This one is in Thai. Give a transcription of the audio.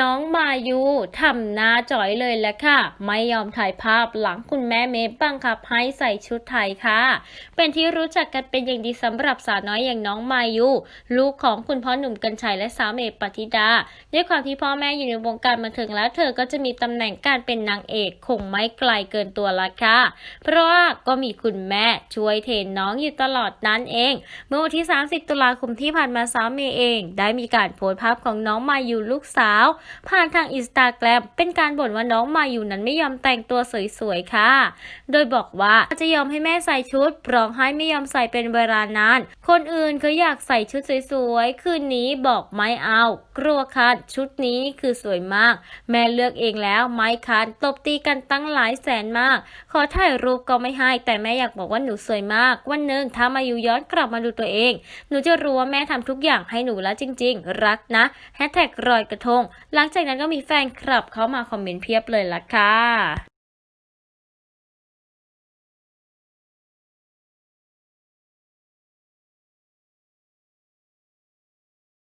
น้องมายูทำหน้าจ่อยเลยแหละค่ะ ไม่ยอมถ่ายภาพหลังคุณแม่เมย์บังคับให้ใส่ชุดไทยค่ะ เป็นที่รู้จักกันเป็นอย่างดีสำหรับสาวน้อยอย่างน้องมายูลูกของคุณพ่อหนุ่มกัญชัยและสาวเมย์ปฏิดา ด้วยความที่พ่อแม่อยู่ในวงการบันเทิงแล้วเธอก็จะมีตำแหน่งการเป็นนางเอกคงไม่ไกลเกินตัวละค่ะ เพราะว่าก็มีคุณแม่ช่วยเทนน้องอยู่ตลอดนั้นเอง เมื่อวันที่ 30 ตุลาคมที่ผ่านมาสาวเมย์เอง ได้มีการโพสต์ภาพของน้องมายูลูกสาวผ่านทางอินสตาแกรมเป็นการบ่นว่าน้องมายูนั้นไม่ยอมแต่งตัวสวยๆค่ะ โดยบอกว่าจะยอมให้แม่ใส่ชุดร้องไห้ไม่ยอมใส่เป็นเวลานาน คนอื่นเขาอยากใส่ชุดสวยๆ คืนนี้บอกไม่เอา กลัวคันชุดนี้คือสวยมาก แม่เลือกเองแล้วไม่คันตบตีกันตั้งหลายแสนมาก ขอถ่ายรูปก็ไม่ให้ แต่แม่อยากบอกว่าหนูสวยมาก วันหนึ่งถ้ามายูย้อนกลับมาดูตัวเอง หนูจะรู้ว่าแม่ทำทุกอย่างให้หนูแล้วจริง ๆ รักนะแฮชแท็กรอยกระทง หลังจากนั้นก็มีแฟนคลับเข้ามาคอมเมนต์เพียบเลยล่ะค่ะ